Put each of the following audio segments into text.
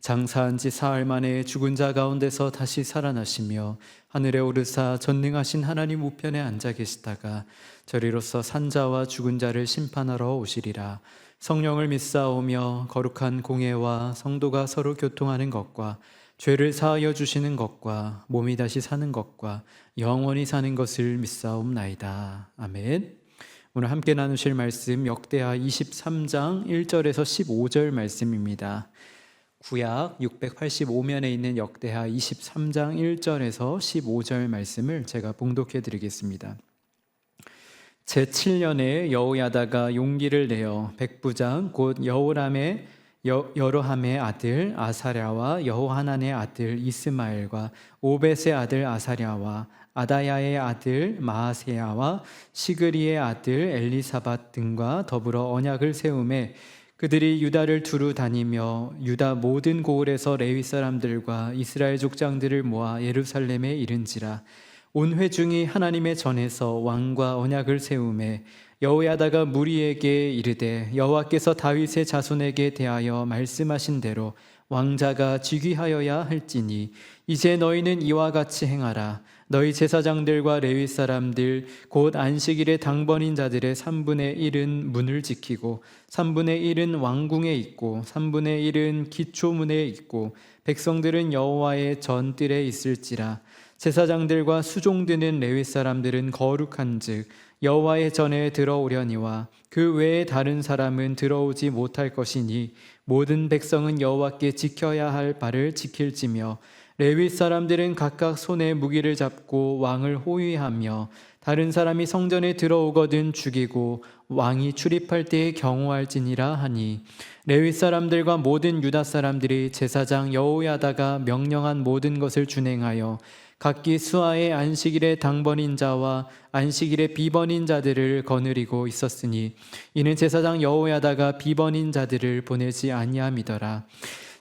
장사한 지 사흘 만에 죽은 자 가운데서 다시 살아나시며 하늘에 오르사 전능하신 하나님 우편에 앉아 계시다가 저리로서 산자와 죽은 자를 심판하러 오시리라. 성령을 믿사오며 거룩한 공예와 성도가 서로 교통하는 것과 죄를 사하여 주시는 것과 몸이 다시 사는 것과 영원히 사는 것을 믿사옵나이다. 아멘. 오늘 함께 나누실 말씀 역대하 23장 1절에서 15절 말씀입니다. 구약 685면에 있는 역대하 23장 1절에서 15절 말씀을 제가 봉독해 드리겠습니다. 제7년에 여호야다가 용기를 내어 백부장 곧 여호람의 여, 여로함의 아들 아사랴와 여호하난의 아들 이스마엘과 오벳의 아들 아사랴와 아다야의 아들 마하세야와 시그리의 아들 엘리사밧 등과 더불어 언약을 세움에 그들이 유다를 두루 다니며 유다 모든 고을에서 레위 사람들과 이스라엘 족장들을 모아 예루살렘에 이른지라. 온 회중이 하나님의 전에서 왕과 언약을 세움에 여호야다가 무리에게 이르되 여호와께서 다윗의 자손에게 대하여 말씀하신 대로 왕자가 즉위하여야 할지니 이제 너희는 이와 같이 행하라 너희 제사장들과 레위 사람들 곧 안식일의 당번인 자들의 3분의 1은 문을 지키고 3분의 1은 왕궁에 있고 3분의 1은 기초문에 있고 백성들은 여호와의 전뜰에 있을지라. 제사장들과 수종드는 레위 사람들은 거룩한즉 여호와의 전에 들어오려니와 그 외에 다른 사람은 들어오지 못할 것이니 모든 백성은 여호와께 지켜야 할 바를 지킬지며 레위 사람들은 각각 손에 무기를 잡고 왕을 호위하며 다른 사람이 성전에 들어오거든 죽이고 왕이 출입할 때에 경호할지니라 하니 레위 사람들과 모든 유다 사람들이 제사장 여호야다가 명령한 모든 것을 준행하여 각기 수하의 안식일의 당번인 자와 안식일의 비번인 자들을 거느리고 있었으니 이는 제사장 여호야다가 비번인 자들을 보내지 아니함이더라.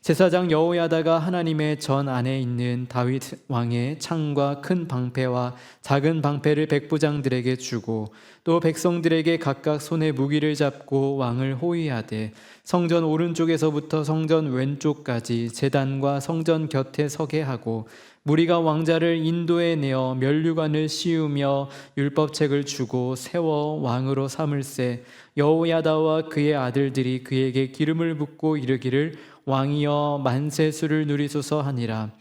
제사장 여호야다가 하나님의 전 안에 있는 다윗 왕의 창과 큰 방패와 작은 방패를 백부장들에게 주고 또 백성들에게 각각 손에 무기를 잡고 왕을 호위하되 성전 오른쪽에서부터 성전 왼쪽까지 제단과 성전 곁에 서게 하고 무리가 왕자를 인도에 내어 면류관을 씌우며 율법책을 주고 세워 왕으로 삼을세 여호야다와 그의 아들들이 그에게 기름을 붓고 이르기를 왕이여 만세수를 누리소서 하니라.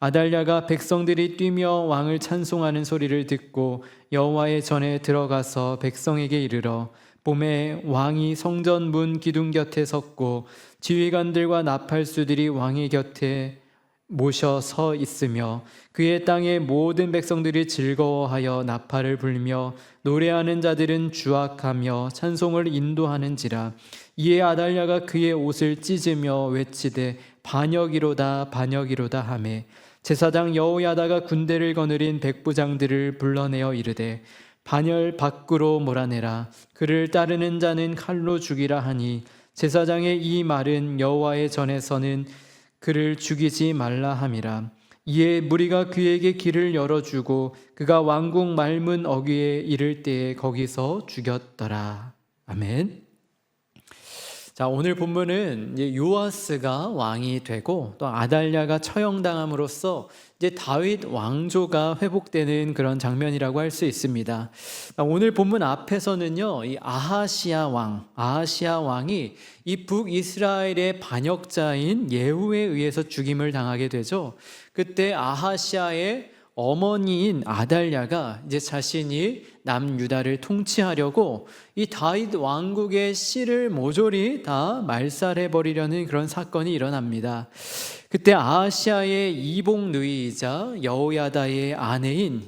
아달랴가 백성들이 뛰며 왕을 찬송하는 소리를 듣고 여호와의 전에 들어가서 백성에게 이르러 봄에 왕이 성전 문 기둥 곁에 섰고 지휘관들과 나팔수들이 왕의 곁에 모셔 서 있으며 그의 땅의 모든 백성들이 즐거워하여 나팔을 불며 노래하는 자들은 주악하며 찬송을 인도하는지라. 이에 아달랴가 그의 옷을 찢으며 외치되 반역이로다 반역이로다 하매. 제사장 여호야다가 군대를 거느린 백부장들을 불러내어 이르되 반열 밖으로 몰아내라. 그를 따르는 자는 칼로 죽이라 하니 제사장의 이 말은 여호와의 전에서는 그를 죽이지 말라 함이라. 이에 무리가 그에게 길을 열어주고 그가 왕궁 말문 어귀에 이를 때에 거기서 죽였더라. 아멘. 자 오늘 본문은 이제 요아스가 왕이 되고 또 아달랴가 처형당함으로써 이제 다윗 왕조가 회복되는 그런 장면이라고 할 수 있습니다. 오늘 본문 앞에서는요, 이 아하시아 왕, 아하시아 왕이 이 북이스라엘의 반역자인 예후에 의해서 죽임을 당하게 되죠. 그때 아하시아의 어머니인 아달랴가 이제 자신이 남유다를 통치하려고 이 다윗 왕국의 씨를 모조리 다 말살해 버리려는 그런 사건이 일어납니다. 그때 아시아의 이복 누이이자 여호야다의 아내인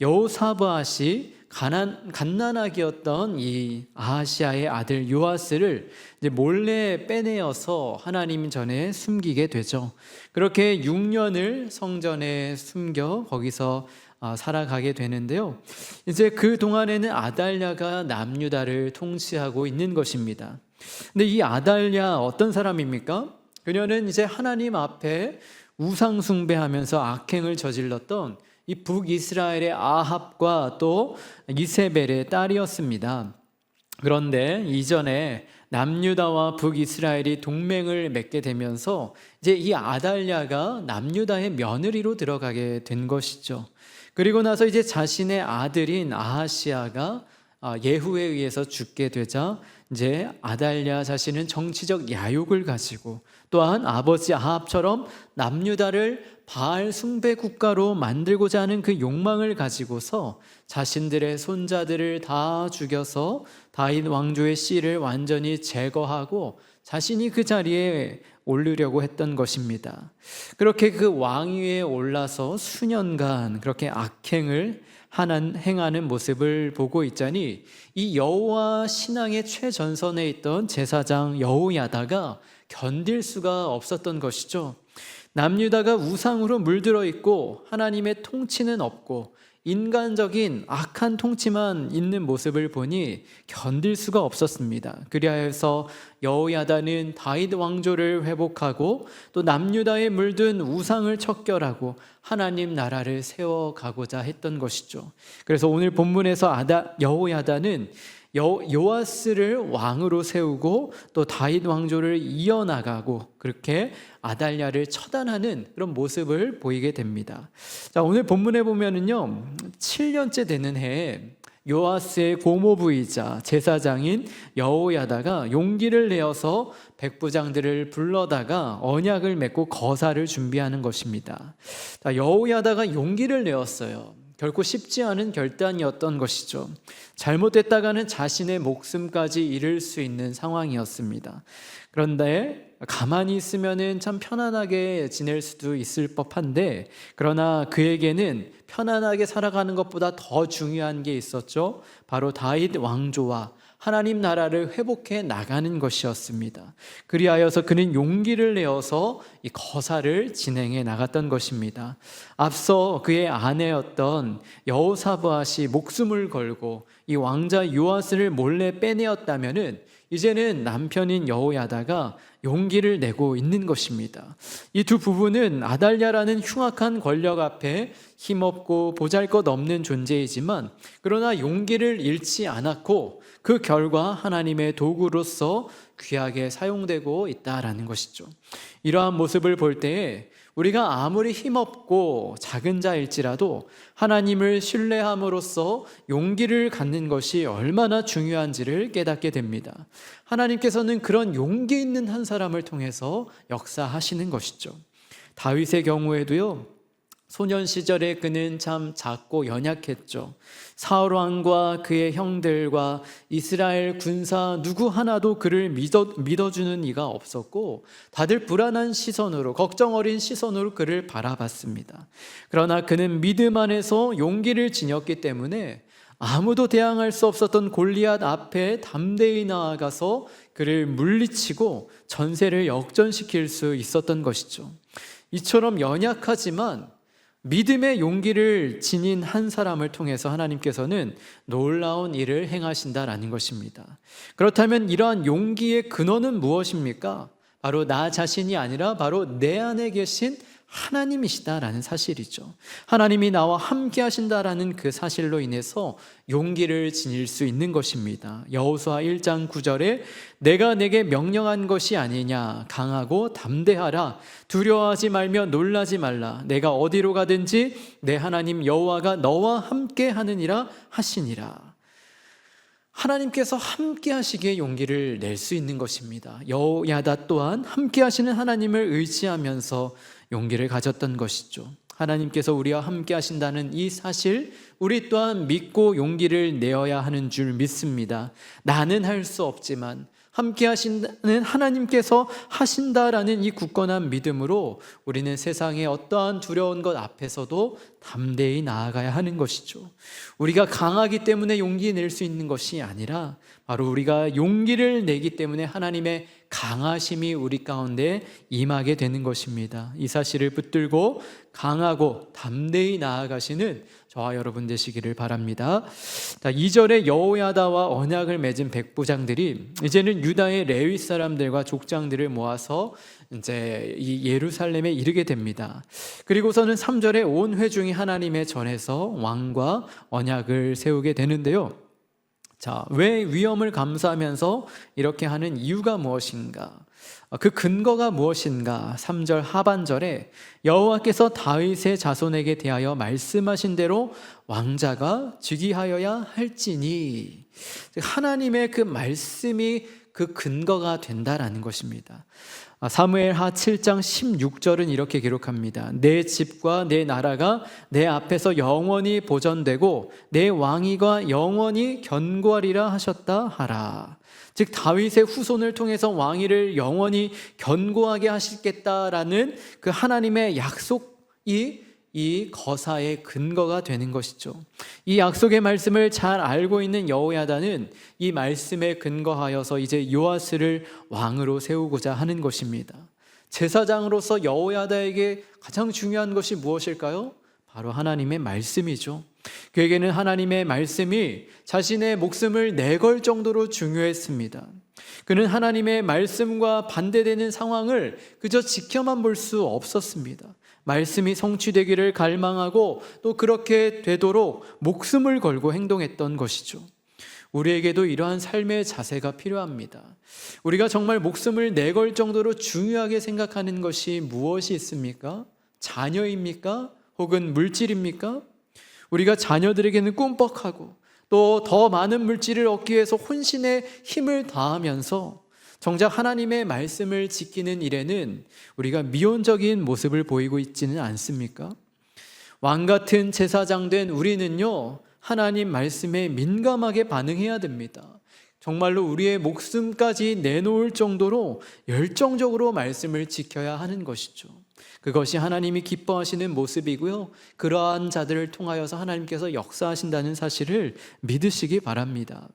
여호사바앗이 가난 갓난아기였던 이 아하시아의 아들 요아스를 몰래 빼내어서 하나님 전에 숨기게 되죠. 그렇게 6년을 성전에 숨겨 거기서 아, 살아가게 되는데요. 이제 그 동안에는 아달랴가 남유다를 통치하고 있는 것입니다. 근데 이 아달랴 어떤 사람입니까? 그녀는 이제 하나님 앞에 우상 숭배하면서 악행을 저질렀던 이 북이스라엘의 아합과 또 이세벨의 딸이었습니다. 그런데 이전에 남유다와 북이스라엘이 동맹을 맺게 되면서 이제 이 아달랴가 남유다의 며느리로 들어가게 된 것이죠. 그리고 나서 이제 자신의 아들인 아하시아가 아, 예후에 의해서 죽게 되자 이제 아달랴 자신은 정치적 야욕을 가지고 또한 아버지 아합처럼 남유다를 바알 숭배 국가로 만들고자 하는 그 욕망을 가지고서 자신들의 손자들을 다 죽여서 다윗 왕조의 씨를 완전히 제거하고 자신이 그 자리에 오르려고 했던 것입니다. 그렇게 그 왕위에 올라서 수년간 그렇게 악행을 하는 행하는 모습을 보고 있자니 이 여호와 신앙의 최전선에 있던 제사장 여호야다가 견딜 수가 없었던 것이죠. 남유다가 우상으로 물들어 있고 하나님의 통치는 없고 인간적인 악한 통치만 있는 모습을 보니 견딜 수가 없었습니다. 그리하여서 여호야다는 다윗 왕조를 회복하고 또 남유다에 물든 우상을 척결하고 하나님 나라를 세워 가고자 했던 것이죠. 그래서 오늘 본문에서 아다 여호야다는 여, 요아스를 왕으로 세우고 또 다윗 왕조를 이어나가고 그렇게 아달랴를 처단하는 그런 모습을 보이게 됩니다. 자, 오늘 본문에 보면은요. 7년째 되는 해에 요아스의 고모부이자 제사장인 여호야다가 용기를 내어서 백부장들을 불러다가 언약을 맺고 거사를 준비하는 것입니다. 자, 여호야다가 용기를 내었어요. 결코 쉽지 않은 결단이었던 것이죠. 잘못됐다가는 자신의 목숨까지 잃을 수 있는 상황이었습니다. 그런데 가만히 있으면은 참 편안하게 지낼 수도 있을 법한데 그러나 그에게는 편안하게 살아가는 것보다 더 중요한 게 있었죠. 바로 다윗 왕조와 하나님 나라를 회복해 나가는 것이었습니다. 그리하여서 그는 용기를 내어서 이 거사를 진행해 나갔던 것입니다. 앞서 그의 아내였던 여호사브앗이 목숨을 걸고 이 왕자 요아스를 몰래 빼내었다면은 이제는 남편인 여호야다가 용기를 내고 있는 것입니다. 이 두 부부는 아달랴라는 흉악한 권력 앞에 힘없고 보잘것없는 존재이지만 그러나 용기를 잃지 않았고 그 결과 하나님의 도구로서 귀하게 사용되고 있다라는 것이죠. 이러한 모습을 볼 때에 우리가 아무리 힘없고 작은 자일지라도 하나님을 신뢰함으로써 용기를 갖는 것이 얼마나 중요한지를 깨닫게 됩니다. 하나님께서는 그런 용기 있는 한 사람을 통해서 역사하시는 것이죠. 다윗의 경우에도요. 소년 시절에 그는 참 작고 연약했죠. 사울 왕과 그의 형들과 이스라엘 군사 누구 하나도 그를 믿어, 믿어주는 이가 없었고 다들 불안한 시선으로 걱정 어린 시선으로 그를 바라봤습니다. 그러나 그는 믿음 안에서 용기를 지녔기 때문에 아무도 대항할 수 없었던 골리앗 앞에 담대히 나아가서 그를 물리치고 전세를 역전시킬 수 있었던 것이죠. 이처럼 연약하지만 믿음의 용기를 지닌 한 사람을 통해서 하나님께서는 놀라운 일을 행하신다라는 것입니다. 그렇다면 이러한 용기의 근원은 무엇입니까? 바로 나 자신이 아니라 바로 내 안에 계신 하나님이시다라는 사실이죠. 하나님이 나와 함께 하신다라는 그 사실로 인해서 용기를 지닐 수 있는 것입니다. 여호수아 1장 9절에 내가 내게 명령한 것이 아니냐 강하고 담대하라 두려워하지 말며 놀라지 말라 내가 어디로 가든지 내 하나님 여호와가 너와 함께 하느니라 하시니라. 하나님께서 함께 하시기에 용기를 낼 수 있는 것입니다. 여호야다 또한 함께 하시는 하나님을 의지하면서 용기를 가졌던 것이죠. 하나님께서 우리와 함께 하신다는 이 사실, 우리 또한 믿고 용기를 내어야 하는 줄 믿습니다. 나는 할 수 없지만, 함께 하신다는 하나님께서 하신다라는 이 굳건한 믿음으로 우리는 세상의 어떠한 두려운 것 앞에서도 담대히 나아가야 하는 것이죠. 우리가 강하기 때문에 용기 낼 수 있는 것이 아니라 바로 우리가 용기를 내기 때문에 하나님의 강하심이 우리 가운데 임하게 되는 것입니다. 이 사실을 붙들고 강하고 담대히 나아가시는 저와 여러분 되시기를 바랍니다. 자, 2절에 여호야다와 언약을 맺은 백부장들이 이제는 유다의 레위 사람들과 족장들을 모아서 이제 이 예루살렘에 이르게 됩니다. 그리고서는 3절에 온 회중이 하나님의 전에서 왕과 언약을 세우게 되는데요. 자, 왜 위험을 감수하면서 이렇게 하는 이유가 무엇인가? 어, 그 근거가 무엇인가? 3절 하반절에 여호와께서 다윗의 자손에게 대하여 말씀하신 대로 왕자가 즉위하여야 할지니 하나님의 그 말씀이 그 근거가 된다라는 것입니다. 아, 사무엘 하 7장 16절은 이렇게 기록합니다. 내 집과 내 나라가 내 앞에서 영원히 보존되고 내 왕위가 영원히 견고하리라 하셨다 하라. 즉 다윗의 후손을 통해서 왕위를 영원히 견고하게 하시겠다라는 그 하나님의 약속이 이 거사의 근거가 되는 것이죠. 이 약속의 말씀을 잘 알고 있는 여호야다는 이 말씀에 근거하여서 이제 요아스를 왕으로 세우고자 하는 것입니다. 제사장으로서 여호야다에게 가장 중요한 것이 무엇일까요? 바로 하나님의 말씀이죠. 그에게는 하나님의 말씀이 자신의 목숨을 내걸 정도로 중요했습니다. 그는 하나님의 말씀과 반대되는 상황을 그저 지켜만 볼 수 없었습니다. 말씀이 성취되기를 갈망하고 또 그렇게 되도록 목숨을 걸고 행동했던 것이죠. 우리에게도 이러한 삶의 자세가 필요합니다. 우리가 정말 목숨을 내걸 정도로 중요하게 생각하는 것이 무엇이 있습니까? 자녀입니까? 혹은 물질입니까? 우리가 자녀들에게는 꿈뻑하고 또 더 많은 물질을 얻기 위해서 혼신의 힘을 다하면서 정작 하나님의 말씀을 지키는 일에는 우리가 미온적인 모습을 보이고 있지는 않습니까? 왕 같은 제사장 된 우리는요, 하나님 말씀에 민감하게 반응해야 됩니다. 정말로 우리의 목숨까지 내놓을 정도로 열정적으로 말씀을 지켜야 하는 것이죠. 그것이 하나님이 기뻐하시는 모습이고요. 그러한 자들을 통하여서 하나님께서 역사하신다는 사실을 믿으시기 바랍니다.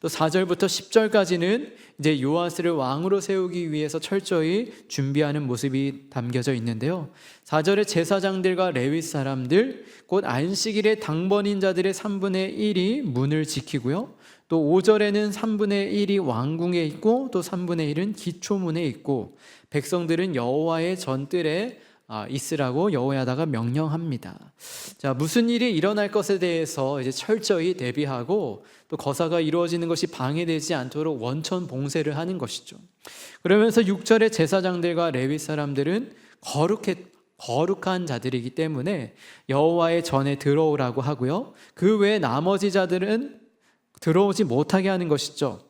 또 4절부터 10절까지는 이제 요아스를 왕으로 세우기 위해서 철저히 준비하는 모습이 담겨져 있는데요. 4절에 제사장들과 레위 사람들, 곧 안식일의 당번인 자들의 3분의 1이 문을 지키고요. 또 5절에는 3분의 1이 왕궁에 있고 또 3분의 1은 기초문에 있고 백성들은 여호와의 전뜰에 아, 있으라고 여호야다가 명령합니다. 자, 무슨 일이 일어날 것에 대해서 이제 철저히 대비하고 또 거사가 이루어지는 것이 방해되지 않도록 원천 봉쇄를 하는 것이죠. 그러면서 6절의 제사장들과 레위 사람들은 거룩해 거룩한 자들이기 때문에 여호와의 전에 들어오라고 하고요. 그 외에 나머지 자들은 들어오지 못하게 하는 것이죠.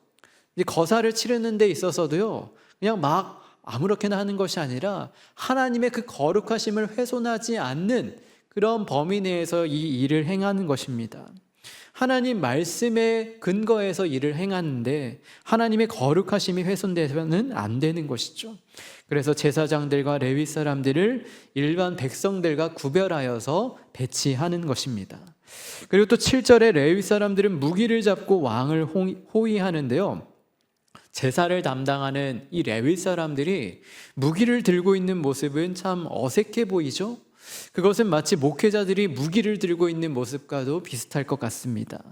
거사를 치르는 데 있어서도요. 그냥 막 아무렇게나 하는 것이 아니라 하나님의 그 거룩하심을 훼손하지 않는 그런 범위 내에서 이 일을 행하는 것입니다. 하나님 말씀에 근거해서 일을 행하는데 하나님의 거룩하심이 훼손되면은 안 되는 것이죠. 그래서 제사장들과 레위 사람들을 일반 백성들과 구별하여서 배치하는 것입니다. 그리고 또 7절에 레위 사람들은 무기를 잡고 왕을 호위하는데요. 제사를 담당하는 이 레위 사람들이 무기를 들고 있는 모습은 참 어색해 보이죠? 그것은 마치 목회자들이 무기를 들고 있는 모습과도 비슷할 것 같습니다.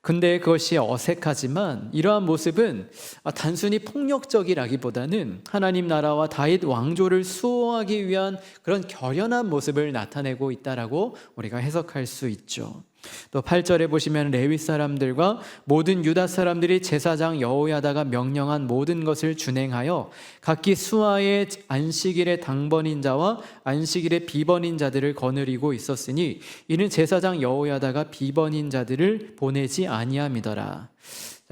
근데 그것이 어색하지만 이러한 모습은 단순히 폭력적이라기보다는 하나님 나라와 다윗 왕조를 수호하기 위한 그런 결연한 모습을 나타내고 있다라고 우리가 해석할 수 있죠. 또 8절에 보시면 레위 사람들과 모든 유다 사람들이 제사장 여호야다가 명령한 모든 것을 준행하여 각기 수하의 안식일의 당번인 자와 안식일의 비번인 자들을 거느리고 있었으니 이는 제사장 여호야다가 비번인 자들을 보내지 아니함이더라.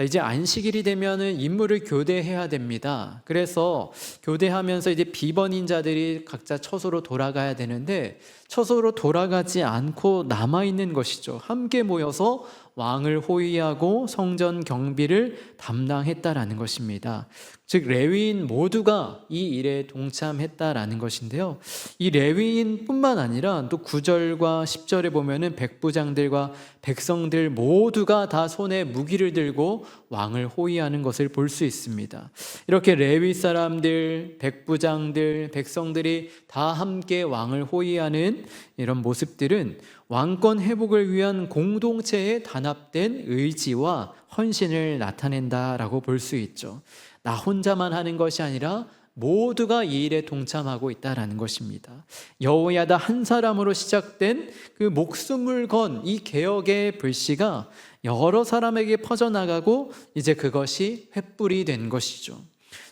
이제 안식일이 되면은 인물을 교대해야 됩니다. 그래서 교대하면서 이제 비번인 자들이 각자 처소로 돌아가야 되는데 처소로 돌아가지 않고 남아 있는 것이죠. 함께 모여서 왕을 호위하고 성전 경비를 담당했다라는 것입니다. 즉 레위인 모두가 이 일에 동참했다라는 것인데요. 이 레위인뿐만 아니라 또 9절과 10절에 보면은 백부장들과 백성들 모두가 다 손에 무기를 들고 왕을 호위하는 것을 볼 수 있습니다. 이렇게 레위 사람들, 백부장들, 백성들이 다 함께 왕을 호위하는 이런 모습들은 왕권 회복을 위한 공동체에 단합된 의지와 헌신을 나타낸다라고 볼 수 있죠. 나 혼자만 하는 것이 아니라 모두가 이 일에 동참하고 있다라는 것입니다. 여호야다 한 사람으로 시작된 그 목숨을 건 이 개혁의 불씨가 여러 사람에게 퍼져나가고 이제 그것이 횃불이 된 것이죠.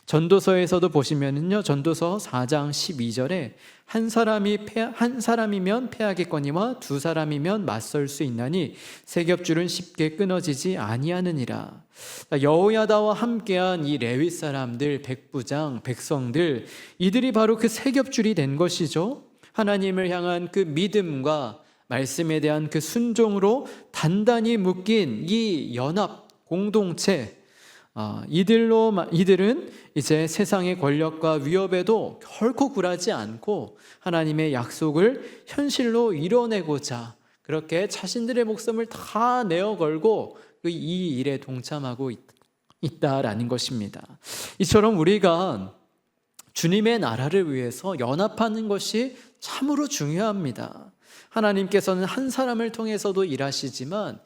전도서에서도 보시면은요. 전도서 4장 12절에 한 사람이 패, 한 사람이면 패하겠거니와 두 사람이면 맞설 수 있나니 세 겹줄은 쉽게 끊어지지 아니하느니라. 여호야다와 함께한 이 레위 사람들, 백부장, 백성들 이들이 바로 그 세 겹줄이 된 것이죠. 하나님을 향한 그 믿음과 말씀에 대한 그 순종으로 단단히 묶인 이 연합 공동체 아, 이들로 이들은 이제 세상의 권력과 위협에도 결코 굴하지 않고 하나님의 약속을 현실로 이뤄내고자 그렇게 자신들의 목숨을 다 내어 걸고 그이 일에 동참하고 있, 있다라는 것입니다. 이처럼 우리가 주님의 나라를 위해서 연합하는 것이 참으로 중요합니다. 하나님께서는 한 사람을 통해서도 일하시지만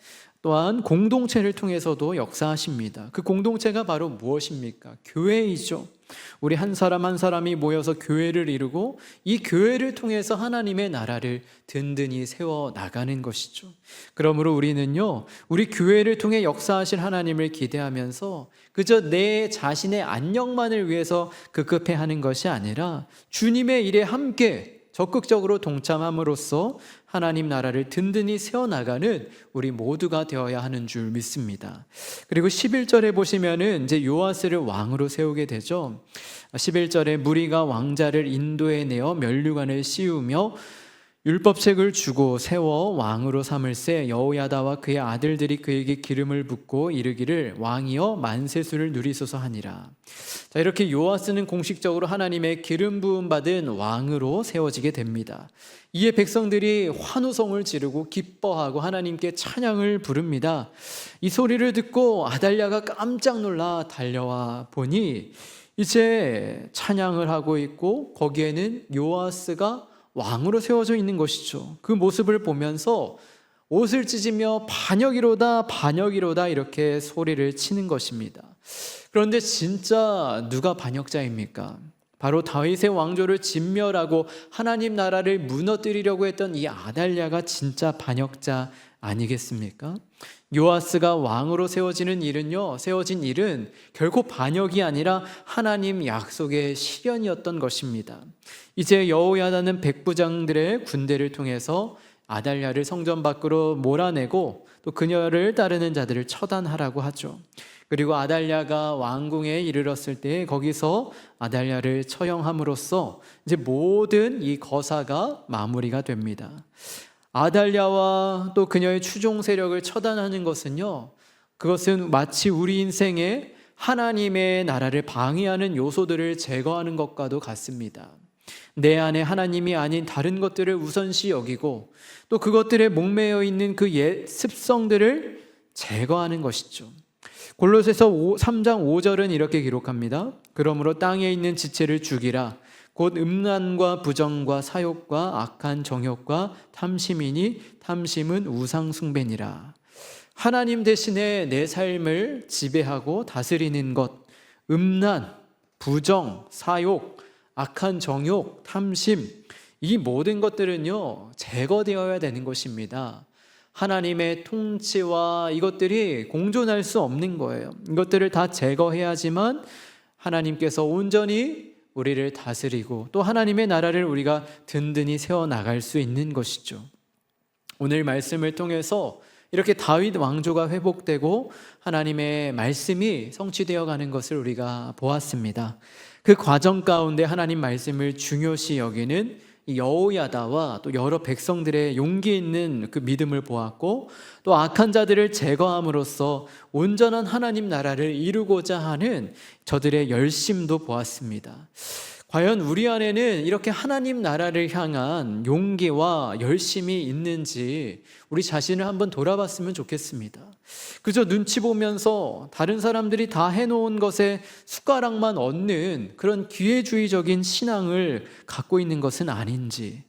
또한 공동체를 통해서도 역사하십니다. 그 공동체가 바로 무엇입니까? 교회이죠. 우리 한 사람 한 사람이 모여서 교회를 이루고 이 교회를 통해서 하나님의 나라를 든든히 세워 나가는 것이죠. 그러므로 우리는요, 우리 교회를 통해 역사하실 하나님을 기대하면서 그저 내 자신의 안녕만을 위해서 급급해 하는 것이 아니라 주님의 일에 함께 적극적으로 동참함으로써 하나님 나라를 든든히 세워나가는 우리 모두가 되어야 하는 줄 믿습니다. 그리고 11절에 보시면은 이제 요아스를 왕으로 세우게 되죠. 11절에 무리가 왕자를 인도에 내어 면류관을 씌우며 율법책을 주고 세워 왕으로 삼을새 여호야다와 그의 아들들이 그에게 기름을 붓고 이르기를 왕이여 만세수를 누리소서 하니라. 자 이렇게 요아스는 공식적으로 하나님의 기름 부음 받은 왕으로 세워지게 됩니다. 이에 백성들이 환호성을 지르고 기뻐하고 하나님께 찬양을 부릅니다. 이 소리를 듣고 아달랴가 깜짝 놀라 달려와 보니 이제 찬양을 하고 있고 거기에는 요아스가 왕으로 세워져 있는 것이죠. 그 모습을 보면서 옷을 찢으며 반역이로다 반역이로다 이렇게 소리를 치는 것입니다. 그런데 진짜 누가 반역자입니까? 바로 다윗의 왕조를 진멸하고 하나님 나라를 무너뜨리려고 했던 이 아달랴가 진짜 반역자 아니겠습니까? 요아스가 왕으로 세워지는 일은요, 세워진 일은 결코 반역이 아니라 하나님 약속의 실현이었던 것입니다. 이제 여호야다는 백부장들의 군대를 통해서 아달랴를 성전 밖으로 몰아내고 또 그녀를 따르는 자들을 처단하라고 하죠. 그리고 아달랴가 왕궁에 이르렀을 때 거기서 아달랴를 처형함으로써 이제 모든 이 거사가 마무리가 됩니다. 아달랴와 또 그녀의 추종 세력을 처단하는 것은요. 그것은 마치 우리 인생에 하나님의 나라를 방해하는 요소들을 제거하는 것과도 같습니다. 내 안에 하나님이 아닌 다른 것들을 우선시 여기고 또 그것들에 목매여 있는 그옛 습성들을 제거하는 것이죠. 골로새서 3장 5절은 이렇게 기록합니다. 그러므로 땅에 있는 지체를 죽이라 곧 음란과 부정과 사욕과 악한 정욕과 탐심이니 탐심은 우상 숭배니라. 하나님 대신에 내 삶을 지배하고 다스리는 것, 음란, 부정, 사욕, 악한 정욕, 탐심, 이 모든 것들은요, 제거되어야 되는 것입니다. 하나님의 통치와 이것들이 공존할 수 없는 거예요. 이것들을 다 제거해야지만 하나님께서 온전히 우리를 다스리고 또 하나님의 나라를 우리가 든든히 세워 나갈 수 있는 것이죠. 오늘 말씀을 통해서 이렇게 다윗 왕조가 회복되고 하나님의 말씀이 성취되어 가는 것을 우리가 보았습니다. 그 과정 가운데 하나님 말씀을 중요시 여기는 이 여호야다와 또 여러 백성들의 용기 있는 그 믿음을 보았고 또 악한 자들을 제거함으로써 온전한 하나님 나라를 이루고자 하는 저들의 열심도 보았습니다. 과연 우리 안에는 이렇게 하나님 나라를 향한 용기와 열심이 있는지 우리 자신을 한번 돌아봤으면 좋겠습니다. 그저 눈치 보면서 다른 사람들이 다 해놓은 것에 숟가락만 얻는 그런 기회주의적인 신앙을 갖고 있는 것은 아닌지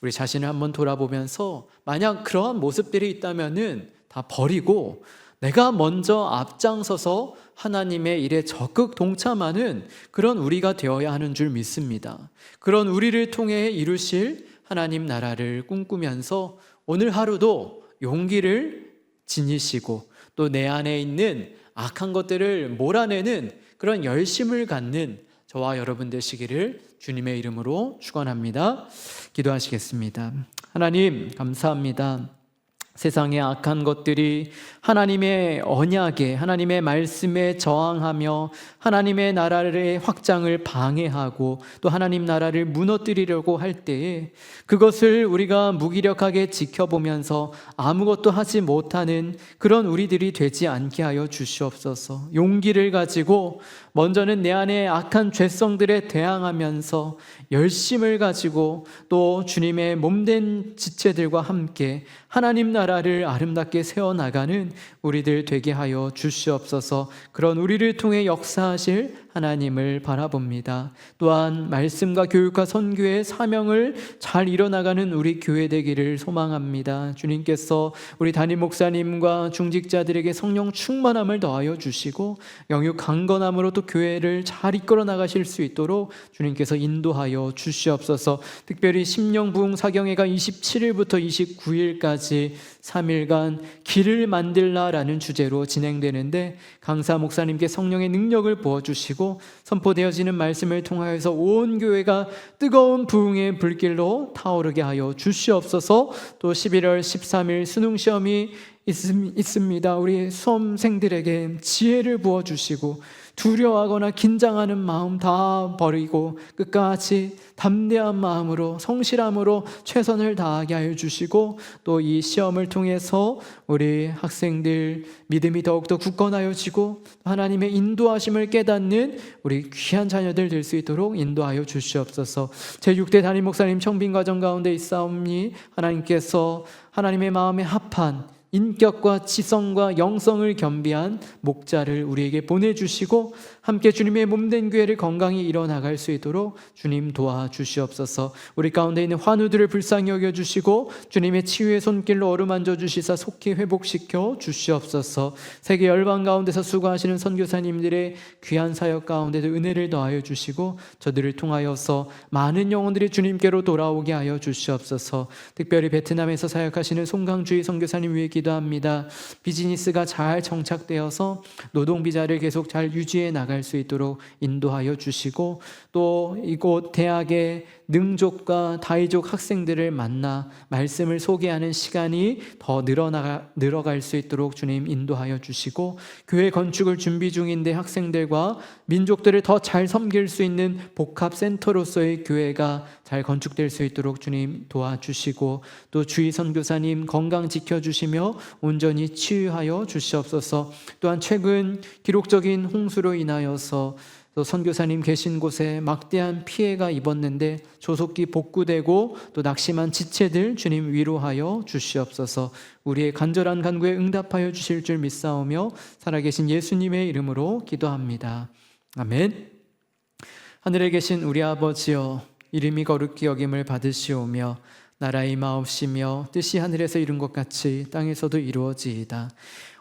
우리 자신을 한번 돌아보면서 만약 그러한 모습들이 있다면은 다 버리고 내가 먼저 앞장서서 하나님의 일에 적극 동참하는 그런 우리가 되어야 하는 줄 믿습니다. 그런 우리를 통해 이루실 하나님 나라를 꿈꾸면서 오늘 하루도 용기를 지니시고 또 내 안에 있는 악한 것들을 몰아내는 그런 열심을 갖는 저와 여러분 되시기를 주님의 이름으로 축원합니다. 기도하시겠습니다. 하나님 감사합니다. 세상의 악한 것들이 하나님의 언약에 하나님의 말씀에 저항하며 하나님의 나라의 확장을 방해하고 또 하나님 나라를 무너뜨리려고 할 때에 그것을 우리가 무기력하게 지켜보면서 아무것도 하지 못하는 그런 우리들이 되지 않게 하여 주시옵소서. 용기를 가지고 먼저는 내 안에 악한 죄성들에 대항하면서 열심을 가지고 또 주님의 몸된 지체들과 함께 하나님 나라를 아름답게 세워나가는 우리들 되게 하여 주시옵소서. 그런 우리를 통해 역사하실 하나님을 바라봅니다. 또한 말씀과 교육과 선교의 사명을 잘 이뤄나가는 우리 교회 되기를 소망합니다. 주님께서 우리 담임 목사님과 중직자들에게 성령 충만함을 더하여 주시고 영육 강건함으로 또 교회를 잘 이끌어 나가실 수 있도록 주님께서 인도하여 주시옵소서. 특별히 심령 부흥 사경회가 27일부터 29일까지 3일간 길을 만들라라는 주제로 진행되는데 강사 목사님께 성령의 능력을 부어 주시고 선포되어지는 말씀을 통하여서 온 교회가 뜨거운 부흥의 불길로 타오르게 하여 주시옵소서. 또 11월 13일 수능 시험이 있습니다. 우리 수험생들에게 지혜를 부어 주시고 두려워하거나 긴장하는 마음 다 버리고 끝까지 담대한 마음으로 성실함으로 최선을 다하게 하여 주시고 또 이 시험을 통해서 우리 학생들 믿음이 더욱더 굳건하여 지고 하나님의 인도하심을 깨닫는 우리 귀한 자녀들 될 수 있도록 인도하여 주시옵소서. 제6대 담임 목사님 청빙 과정 가운데 있사옵니 하나님께서 하나님의 마음에 합한 인격과 지성과 영성을 겸비한 목자를 우리에게 보내주시고 함께 주님의 몸된 교회를 건강히 이뤄나갈 수 있도록 주님 도와주시옵소서. 우리 가운데 있는 환우들을 불쌍히 여겨 주시고 주님의 치유의 손길로 어루만져 주시사 속히 회복시켜 주시옵소서. 세계 열방 가운데서 수고하시는 선교사님들의 귀한 사역 가운데도 은혜를 더하여 주시고 저들을 통하여서 많은 영혼들이 주님께로 돌아오게 하여 주시옵소서. 특별히 베트남에서 사역하시는 송강주의 선교사님 위해 기도합니다. 비즈니스가 잘 정착되어서 노동 비자를 계속 잘 유지해 나갈 수 있도록 인도하여 주시고 또 이곳 대학의 능족과 다이족 학생들을 만나 말씀을 소개하는 시간이 더 늘어나가 늘어갈 수 있도록 주님 인도하여 주시고 교회 건축을 준비 중인데 학생들과 민족들을 더 잘 섬길 수 있는 복합 센터로서의 교회가 잘 건축될 수 있도록 주님 도와주시고 또 주의 선교사님 건강 지켜 주시며 온전히 치유하여 주시옵소서. 또한 최근 기록적인 홍수로 인하여서 또 선교사님 계신 곳에 막대한 피해가 입었는데 조속히 복구되고 또 낙심한 지체들 주님 위로하여 주시옵소서. 우리의 간절한 간구에 응답하여 주실 줄 믿사오며 살아계신 예수님의 이름으로 기도합니다. 아멘. 하늘에 계신 우리 아버지여 이름이 거룩히 여김을 받으시오며 나라의 마옵시며 뜻이 하늘에서 이룬 것 같이 땅에서도 이루어지이다.